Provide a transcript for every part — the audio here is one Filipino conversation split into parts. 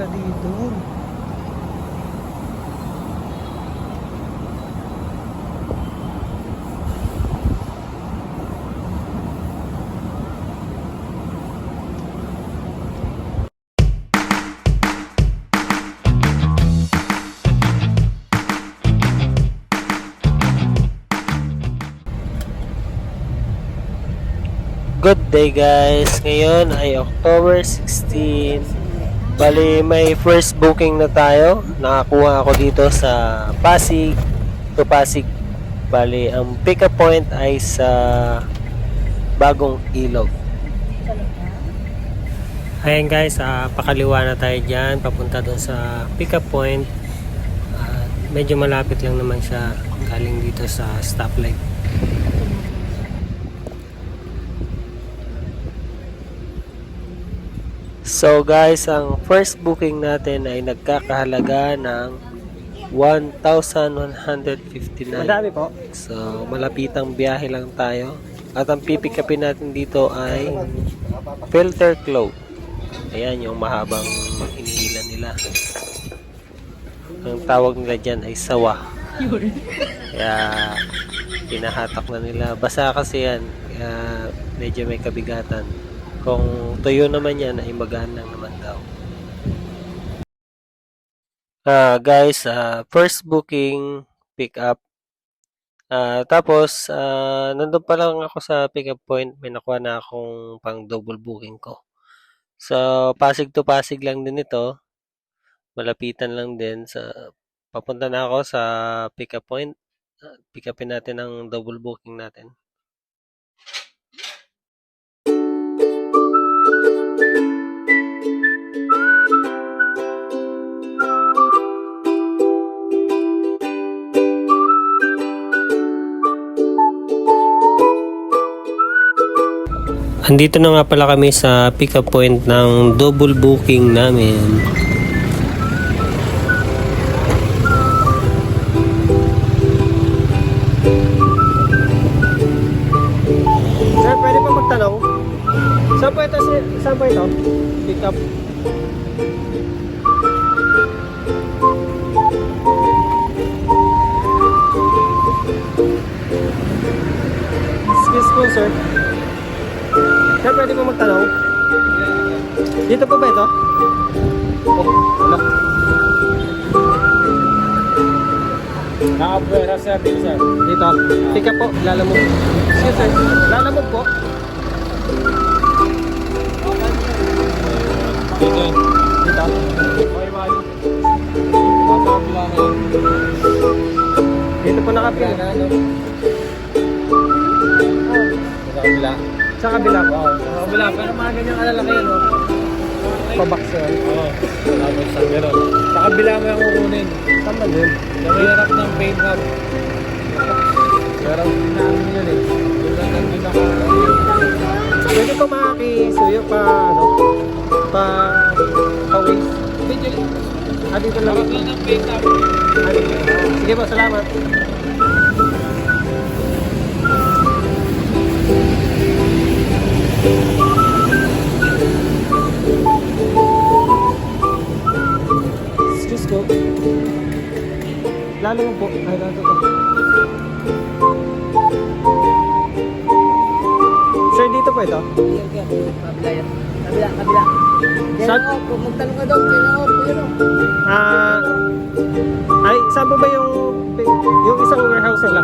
pala dito. Good day guys! Ngayon ay October 16. Bali may first booking na tayo. Nakakuha ako dito sa Pasig to Pasig. Bali ang pick up point ay sa Bagong Ilog. Ayan guys, ah, pakaliwa na tayo dyan. Papunta doon sa pick up point. Ah, medyo malapit lang naman siya galing dito sa stoplight. So guys, ang first booking natin ay nagkakahalaga ng 1,159. Madami po. So malapitang biyahe lang tayo. At ang pipikapin natin dito ay filter cloth. Ayan yung mahabang iniilan nila. Ang tawag nila dyan ay sawa. Kaya pinahatak na nila. Basa kasi yan. Kaya medyo may kabigatan. Kung tuyo naman yan, ay magaan lang naman daw. Ah, guys, ah, first booking pick up. Ah, tapos ah, nandun pa lang ako sa pick up point, may nakuha na akong pang double booking ko. So, Pasig to Pasig lang din ito. Malapitan lang din sa papunta na ako sa pick up point. Ah, Pick upin natin ang double booking natin. Andito na nga pala kami sa pick up point ng double booking namin. Sir, pwede pa magtanong? Saan po ito? Saan po ito? Pick up. Excuse po, sir. Sir, pwede pa magtanong? Dito po ba ito? Oh, wala. Nakapwera sir, dito sir. Dito. Up po. Lalamog. Excuse, sir. Lalamog po. Dito. Dito. Mayo. Masabi lang yan. Dito po nakapila. Sa kabila po. Sa kabila, pero mga ganyang alalaki yan, oh. Pabak, sir. Oo. Tapos sa meron. Sa kabila mo yung kukunin. Tama din. Sa may harap ng paint hub. Pero namin yun eh. Doon lang ang pinaka... Pwede pa makakisuyo pa, ano, pa, pa waste. Video. Ah, lang. Harap lang ng paint hub. Ah. Sige po, salamat. Excuse po. Lalo po. Ay, lalo po. Sir, dito po ito? Kabila yan. Kabila, kabila. Saan? magtanong ka daw, kaya ako, yun. Ah, ay, saan po ba yung yung isang warehouse nila?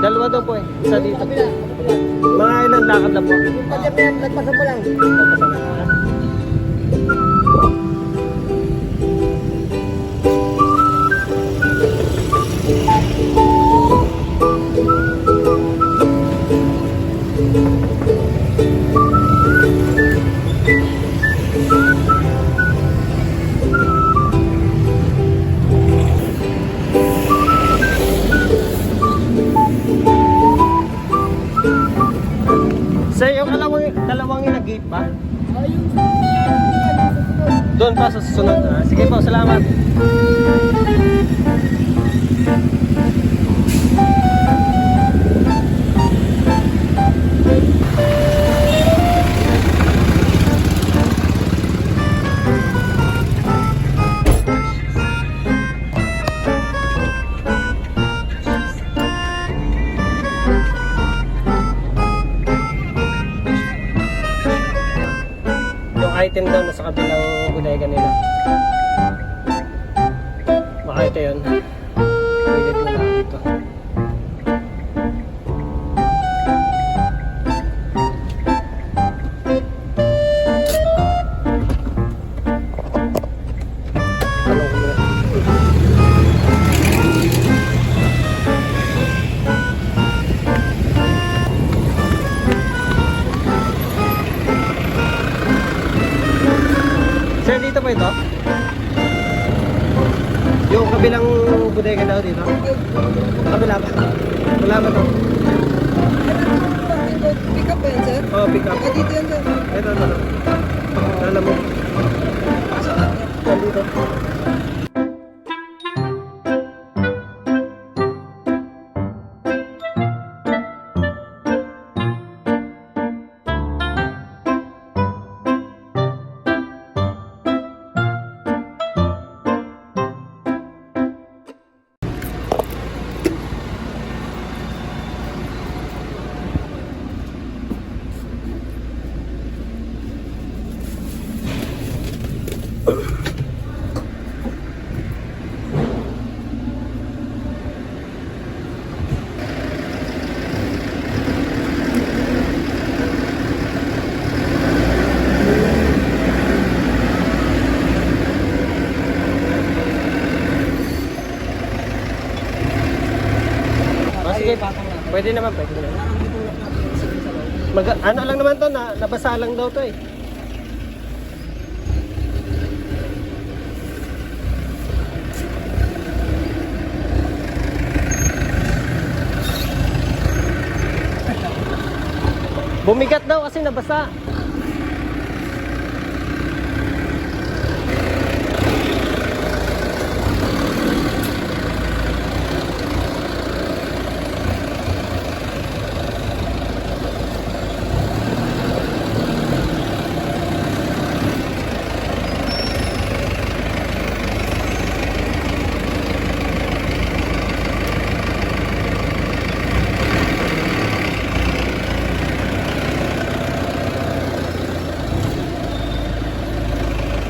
Dalawa daw po eh. Isa dito. Kabila, kabila. Mga ilang lakad lang po. Yung pagyan mo yan, lagpasan mo lang. Gate? Ayun. Doon pa sa susunod. Ah, sige po, salamat. Pwede naman, pwede naman. Mag ano lang naman to, na, nabasa lang daw to eh. Bumigat daw kasi nabasa.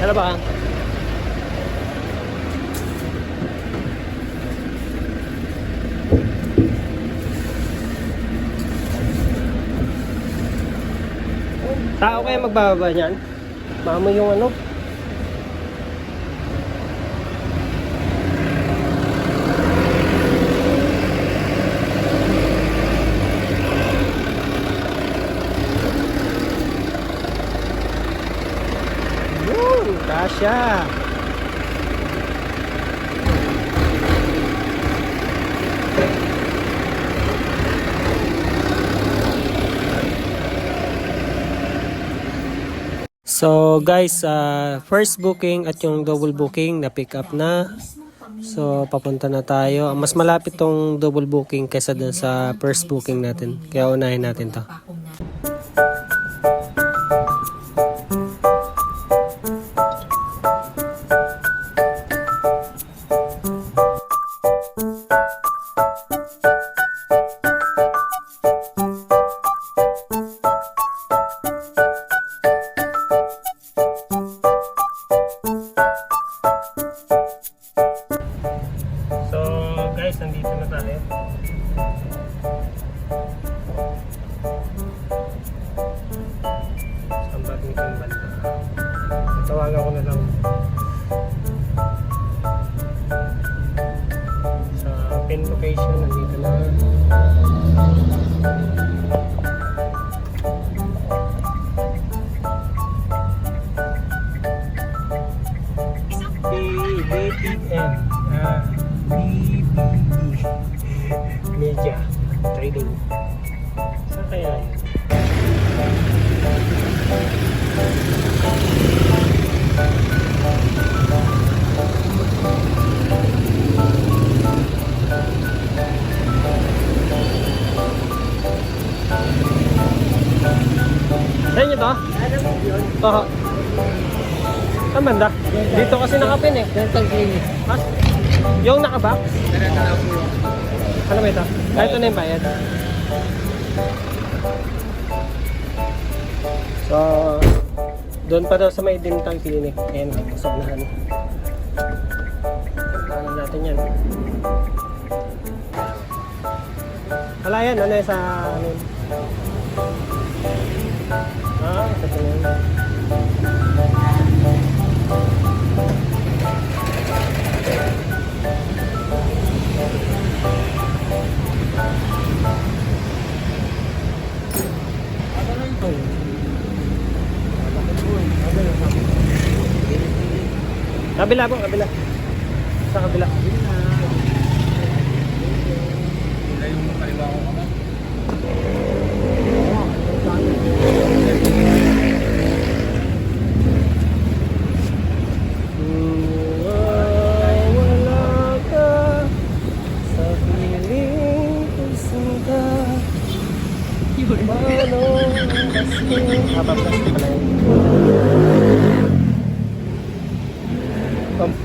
Ano ba? Tao kaya magbababa niyan? Mama yung ano? Yun, kasya. So guys, uh, first booking at yung double booking na pick up na. So papunta na tayo. Mas malapit tong double booking kaysa dun sa first booking natin. Kaya unahin natin to. Ah, ito na yung bayad. So, Doon pa daw sa may dental clinic. Ayan, kasugnahan. Ano natin yan. Wala yan, ano sa... Ano, Kabila po, kabila. Sa kabila. Wala yung kaliwa ko kamay. Wala ka sa piling pusinta. Paano kasi... Habang kasi pala yun. Pam-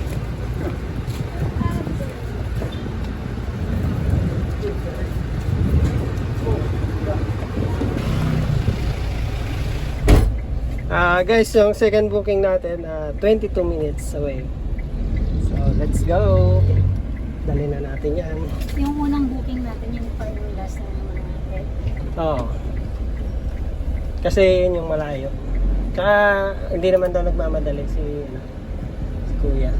Ah, guys, yung second booking natin, ah, 22 minutes away. So, let's go. Dali na natin yan. Yung unang booking natin, yung parang last na mga red. Oo. Kasi yun yung malayo. Tsaka, hindi naman daw nagmamadali si, ano, si Kuya.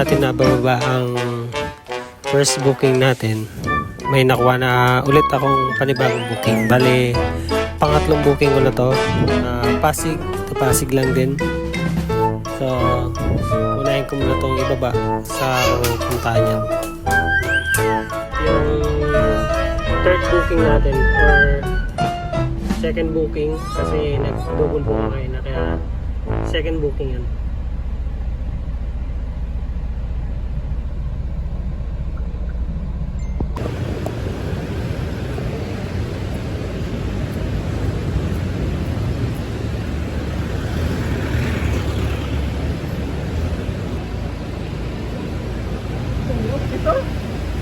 Natin nabababa ang first booking natin. May nakuha na ulit akong panibagong booking. Bale, pangatlong booking ko na to. Ah, Pasig, to Pasig lang din. So, unahin ko muna itong ibaba sa puntahan niya. Yung third booking natin or second booking kasi nag-double book ako na kaya second booking yun.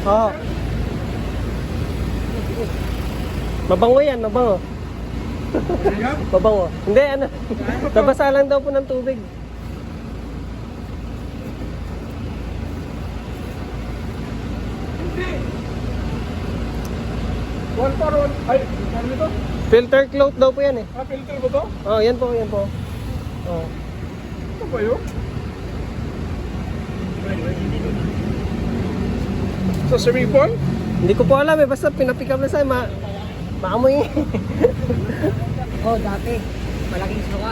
Oo. Mabango yan, mabango. mabango. Hindi, ano. Nabasa lang daw po ng tubig. One for one. Ay, ano? Filter cloth daw po yan eh. Ah, filter ba to? Oh, yan po, yan po. Oh. Ano ba yun? Sa swimming pool? Hindi ko po alam eh, basta pinapick up na sa ma maamoy. Oh, dati. Malaking suka.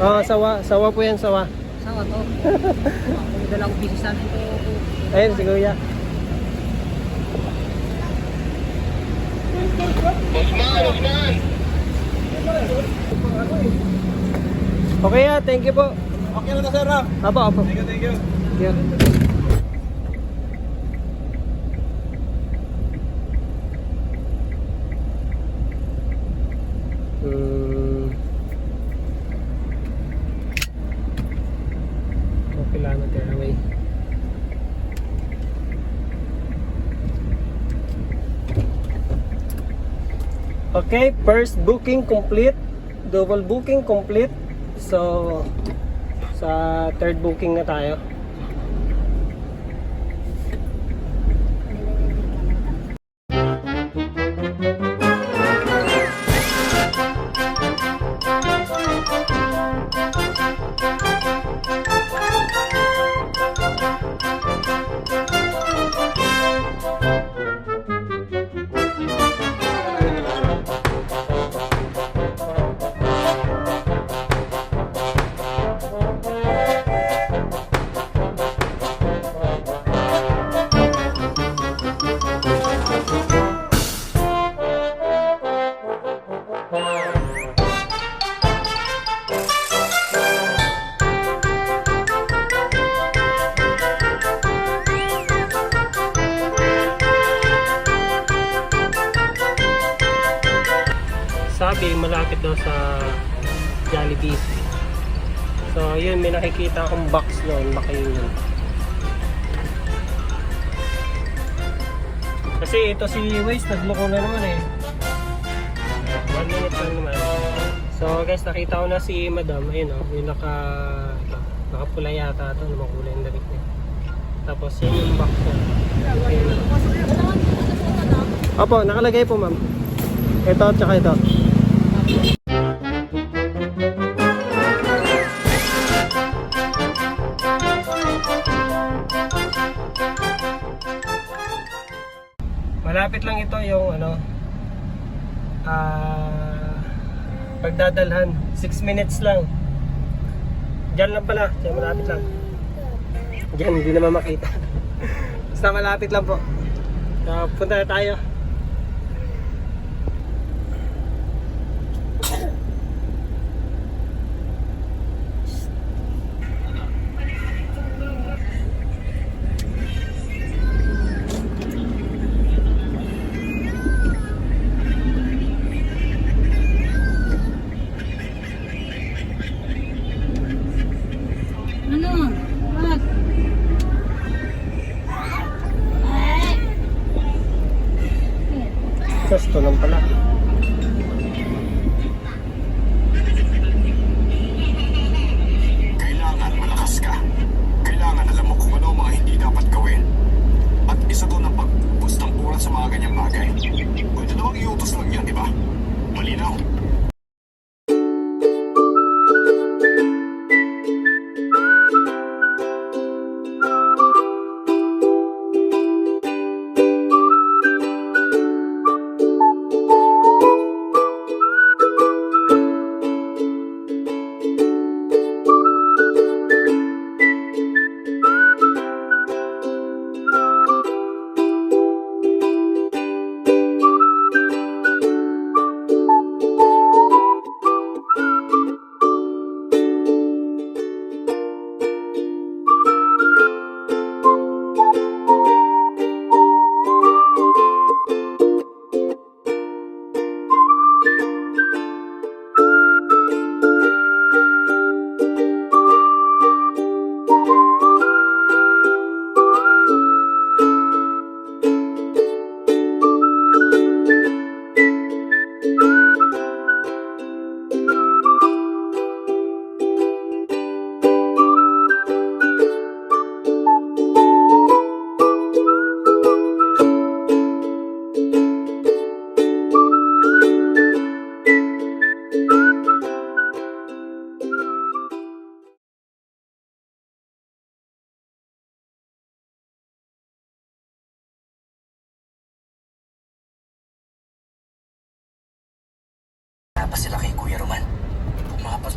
oh, sawa, sawa po yan, sawa. Sawa to. Kung dala ko busy sa amin to. Ayun, si Kuya. Okay ah, thank you po. Okay na na sir ha? Apo, apo. Thank you, thank you. Hmm. Okay lang na taraway. Okay, first booking complete. Double booking complete. So, sa third booking na tayo. Kasi ito si Waze, nagloko na naman eh. One minute lang naman. So guys, nakita ko na si Madam. Ayun o, yung naka, ito, nakapula yata ito, na makulay ang damit niya. Tapos yun yung niya. Ayun. Opo, nakalagay po ma'am. Ito, tsaka ito. Pagdadalhan 6 minutes lang. Diyan lang pala, diyan malapit lang. Diyan, hindi naman makita. Basta malapit lang po. So, Punta na tayo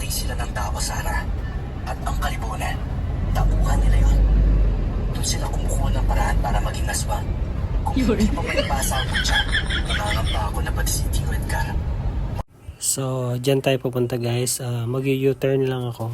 Pumapatay sila ng tawa Sara. At ang kalibunan, tauhan nila yon. Doon sila kumukuha ng paraan para maging aswang. Kung hindi pa may pasang siya, nangangamba ako na pati si Tio Edgar. So, dyan tayo pupunta guys. Uh, Mag-u-turn lang ako.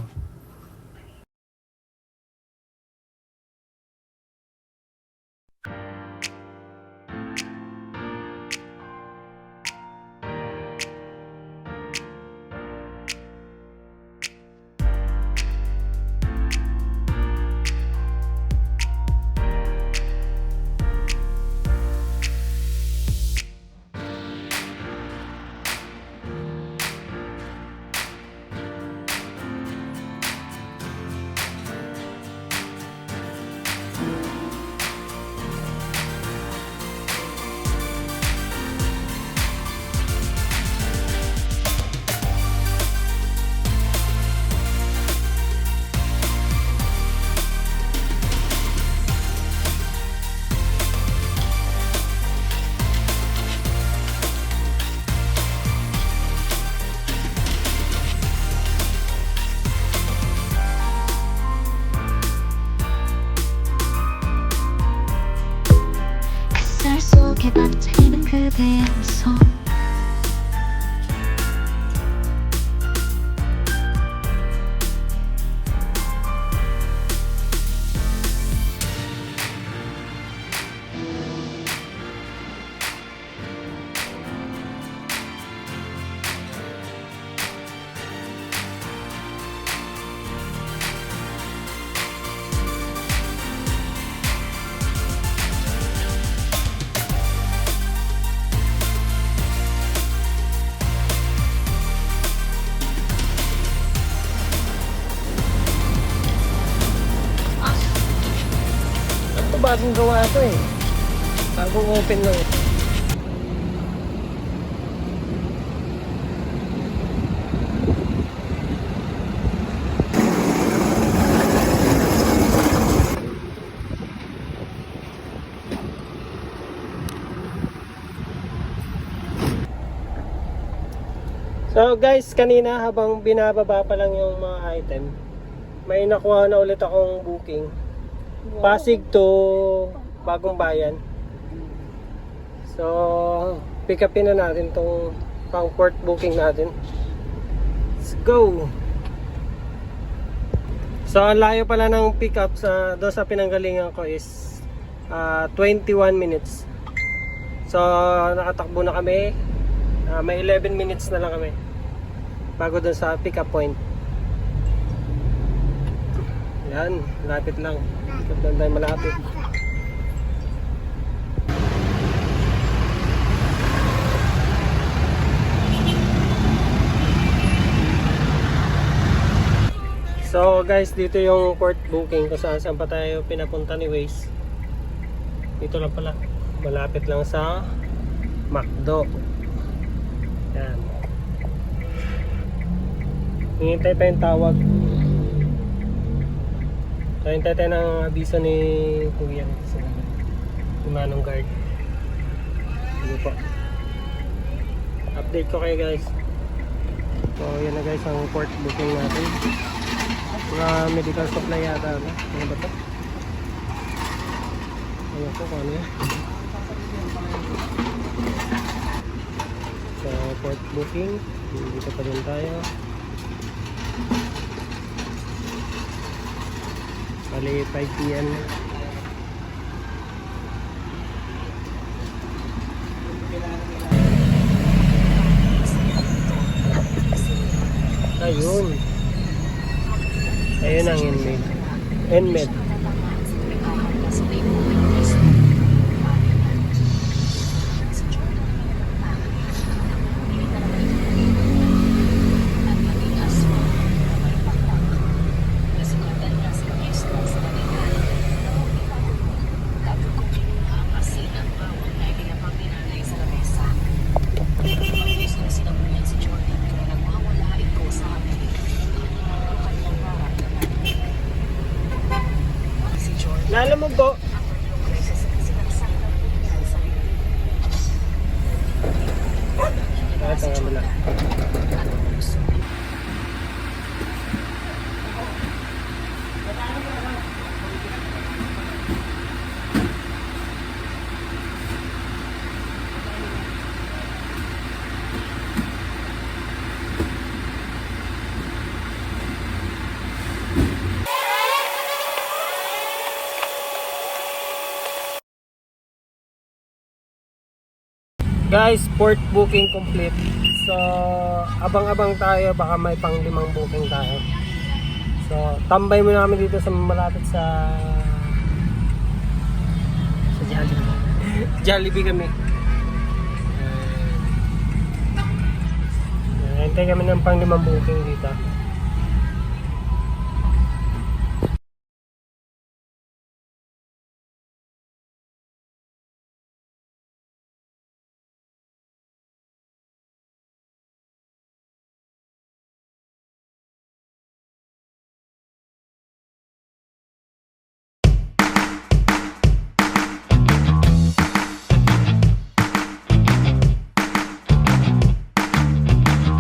Bagong gawa to eh. Bagong open lang. So guys, kanina habang binababa pa lang yung mga item, may nakuha na ulit akong booking. Pasig to Bagong Bayan. So, pick upin na natin tong pang port booking natin. Let's go! So, ang layo pala ng pick up sa, doon sa pinanggalingan ko is ah, 21 minutes. So, nakatakbo na kami. Ah, may 11 minutes na lang kami bago doon sa pick up point. Yan, lapit lang. Up lang tayo malapit. So guys, dito yung port booking kung saan saan pa tayo pinapunta ni Waze. Dito lang pala. Malapit lang sa McDo. Yan. Hihintay pa yung tawag. So, hintay tayo ng abiso ni Kuya sa ni Manong Guard. Sige po. Update ko kayo guys. So, yan na guys ang port booking natin. Mga medical supply yata. Ano, ano ba ito? Ano ko kung ano yan. So, port booking. Dito pa din tayo. Bali 5 p.m. Ayun. Ayun ang inmate. Inmate. Lalo mo po. Ah, tanga mo lang. Guys, port booking complete. So, abang-abang tayo. Baka may pang limang booking tayo. So, tambay muna kami dito sa malapit sa sa Jollibee. Jollibee kami. Uh, hintay kami ng pang limang booking dito.